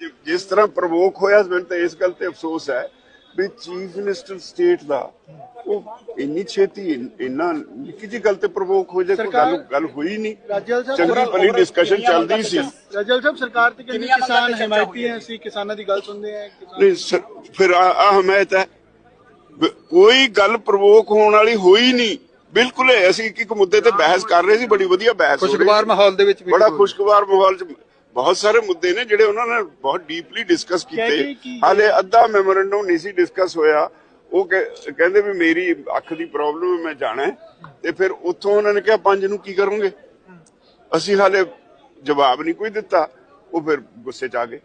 ਜਿ- ਜਿਸ ਤਰ੍ਹਾਂ ਪ੍ਰਵੋਕ ਹੋਇਆ ਮੈਨੂੰ ਤਾਂ ਇਸ ਗੱਲ ਤੇ ਅਫਸੋਸ ਹੈ ਵੀ ਚੀਫ ਮਿਨਿਸਟਰ ਸਟੇਟ ਦਾ ਉਹ ਇੰਨੀ ਛੇਤੀ ਇਨ- ਨਿੱਕੀ ਜਿਹੀ ਗੱਲ ਤੇ ਪ੍ਰਵੋਕ ਹੋ ਜਾਏ ਕੋਈ ਗੱਲ ਗੱਲ ਹੋਈ ਨਹੀਂ। ਰਾਜਲ ਸਾਹਿਬ ਚੰਗੀ ਭਲੀ ਡਿਸਕਸ਼ਨ ਚੱਲਦੀ ਸੀ। ਰਾਜਲ ਸਾਹਿਬ ਸਰਕਾਰ ਤੇ ਕਹਿੰਦੀ ਕਿਸਾਨ ਹਮਾਇਤੀ ਹੈ ਅਸੀਂ ਕਿਸਾਨਾਂ ਦੀ ਗੱਲ ਸੁਣਦੇ ਹਾਂ ਕਿਸਾਨ ਨਹੀਂ ਫਿਰ ਆ ਆ ਹਮਾਇਤ ਹੈ। ਕੋਈ ਗੱਲ ਪ੍ਰਵੋਕ ਹੋਣ ਵਾਲੀ ਹੋਈ ਨਹੀਂ। ਬਿਲਕੁਲ ਅਸੀਂ ਇੱਕ ਇੱਕ ਮੁੱਦੇ ਤੇ ਬਹਿਸ ਕਰ ਰਹੇ ਸੀ ਬੜੀ ਵਧੀਆ ਬਹਿਸ ਖੁਸ਼ਗਵਾਰ। ਮਾਹੌਲ ਦੇ ਵਿੱਚ ਵੀ ਬੜਾ ਖੁਸ਼ਗਵਾਰ ਮਾਹੌਲ ਚ ਬਹੁਤ ਸਾਰੇ ਮੁੱਦੇ ਨੇ ਜਿਹੜੇ ਉਹਨਾਂ ਨੇ ਬਹੁਤ ਡੀਪਲੀ ਡਿਸਕਸ ਕੀਤੇ। ਹਾਲੇ ਅੱਧਾ ਮੈਮੋਰੈਂਡਮ ਨਹੀਂ ਸੀ ਡਿਸਕਸ ਹੋਇਆ। ਉਹ ਕਹਿ- ਕਹਿੰਦੇ ਵੀ ਮੇਰੀ ਅੱਖ ਦੀ ਪ੍ਰੋਬਲਮ ਹੈ ਮੈਂ ਜਾਣਾ। ਤੇ ਫਿਰ ਉੱਥੋਂ ਉਹਨਾਂ ਨੇ ਕਿਹਾ ਪੰਜ ਨੂੰ ਕੀ ਕਰੋਗੇ? ਅਸੀਂ ਹਾਲੇ ਜਵਾਬ ਨਹੀਂ ਕੋਈ ਦਿੱਤਾ। ਉਹ ਫਿਰ ਗੁੱਸੇ ਚ ਆ ਗਏ।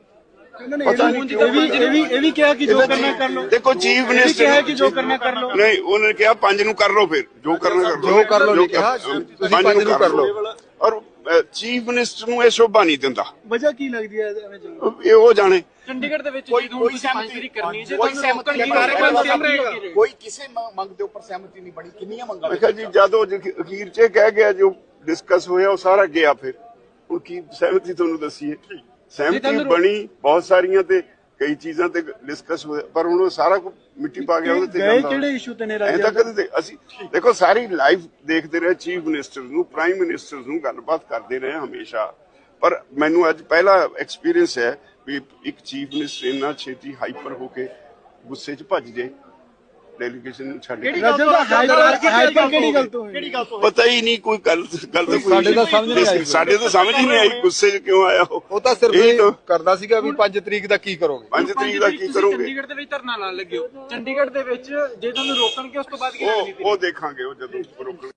ਉਹਨਾਂ ਨੇ ਪਤਾ ਇਹ ਨਹੀਂ ਇਹ ਵੀ ਇਹ ਵੀ ਇਹ ਵੀ ਕਿਹਾ ਕਿ ਜੋ ਕਰਨਾ ਕਰ ਲਓ। ਦੇਖੋ ਚੀਫ ਮਿਨਿਸਟਰ ਕਿਹਾ ਕਿ ਜੋ ਕਰਨਾ ਕਰ ਲਓ। ਨਹੀਂ ਉਹਨਾਂ ਨੇ ਕਿਹਾ ਪੰਜ ਨੂੰ ਕਰ ਲਓ ਫਿਰ। ਜੋ ਕਰਨਾ ਕਰ ਲਓ। ਜੋ ਕਰ ਲਓ ਨਹੀਂ ਜੋ ਕਿਹਾ, ਕਰ- ਤੁਸੀਂ ਪੰਜ ਨੂੰ ਕਰ ਲਓ। ਔਰ ਚੀਫ ਮਿਨਿਸਟਰ ਨੂੰ ਇਹ ਸ਼ੋਭਾ ਨਹੀਂ ਦਿੰਦਾ। ਵਜ੍ਹਾ ਕੀ ਲੱਗਦੀ ਹੈ ਐਵੇਂ ਇਹ ਉਹ ਜਾਣੇ। ਚੰਡੀਗੜ੍ਹ ਦੇ ਵਿੱਚ ਤੁਸੀਂ ਸਹਿਮਤੀ ਕਰਨੀ ਜੇ ਕੋਈ ਸਹਿਮਤੀ ਨਹੀਂ ਕਾਰਜਕ੍ਰਮ ਰਹੇਗਾ ਕੋਈ ਕਿਸੇ ਮੰਗ ਦੇ ਉੱਪਰ ਸਹਿਮਤੀ ਨਹੀਂ ਬਣੀ। ਕਿੰਨੀਆਂ ਮੰਗਾਂ ਮੈਂ ਕਿਹਾ ਜੀ ਜਦੋਂ ਅਖੀਰ 'ਚ ਕਹਿ ਗਿਆ ਜੋ ਡਿਸਕਸ ਹੋਇਆ ਉਹ ਸਾਰਾ ਗਿਆ ਫਿਰ। ਹੁਣ ਕੀ ਸਹਿਮਤੀ ਤੁਹਾਨੂੰ ਦੱਸੀਏ? ਸਹਿਮਤੀ ਬਣੀ ਬਹੁਤ ਸਾਰੀਆਂ ਤੇ ਕਈ ਚੀਜ਼ਾਂ ਤੇ ਡਿਸਕਸ ਪਰ ਹੁਣ ਉਹ ਸਾਰਾ ਕੁਝ ਮਿੱਟੀ ਪਾ ਗਿਆ ਉਹਦੇ ਤੇ ਗਏ ਕਿਹੜੇ ਇਸ਼ੂ ਤੇ ਨੇ ਐਂ ਰਾਜਲ ਤਾਂ ਕਦੇ ਦੇ- ਅਸੀਂ ਦੇਖੋ ਸਾਰੀ ਲਾਈਫ ਦੇਖਦੇ ਰਹੇ ਚੀਫ ਮਿਨਿਸਟਰ ਨੂੰ ਪ੍ਰਾਈਮ ਮਿਨਿਸਟਰ ਨੂੰ ਗੱਲਬਾਤ ਕਰਦੇ ਰਹੇ ਹਮੇਸ਼ਾ। ਪਰ ਮੈਨੂੰ ਅੱਜ ਪਹਿਲਾ ਐਕਸਪੀਰੀਅੰਸ ਹੈ ਵੀ ਇੱਕ ਚੀਫ ਮਿਨਿਸਟਰ ਇੰਨਾ ਛੇਤੀ ਹਾਈਪਰ ਹੋ ਕੇ ਗੁੱਸੇ 'ਚ ਭੱਜ ਜਾਏ ਡੈਲੀਗੇਸ਼ਨ ਨੂੰ ਛੱਡ ਕੇ ਹਾਈਪਰ ਹਾਈਪਰ ਕਿਹੜੀ ਗੱਲ ਤੋਂ ਕਿਹੜੀ ਗੱਲ ਪਤਾ ਹੀ ਨਹੀਂ ਕੋਈ ਗੱਲ ਗੱਲ ਤਾਂ ਕੋਈ ਸਾਡੇ ਤਾਂ ਸਮਝ ਨਹੀਂ ਆਈ। ਸਾਡੇ ਤਾਂ ਸਮਝ ਹੀ ਨਹੀਂ ਆਈ ਗੁੱਸੇ 'ਚ ਕਿਉਂ ਆਇਆ ਉਹ? ਉਹ ਤਾਂ ਸਿਰਫ ਤਾਂ ਕਰਦਾ ਸੀਗਾ ਵੀ 5 ਤਰੀਕ ਦਾ ਕੀ ਕਰੋਗੇ? 5 ਤਰੀਕ ਦਾ ਕੀ ਕਰੋਗੇ? ਚੰਡੀਗੜ੍ਹ ਦੇ ਵਿੱਚ ਧਰਨਾ ਲਾਉਣ ਲੱਗੇ ਹੋ। ਚੰਡੀਗੜ੍ਹ ਦੇ ਵਿੱਚ ਜੇ ਤੁਹਾਨੂੰ ਰੋਕਣਗੇ ਉਸ ਤੋਂ ਬਾਅਦ ਕੀ ਉਹ ਰਣਨੀਤੀ ਉਹ ਦੇਖਾਂਗੇ ਉਹ ਜਦੋਂ ਰੁਕਣ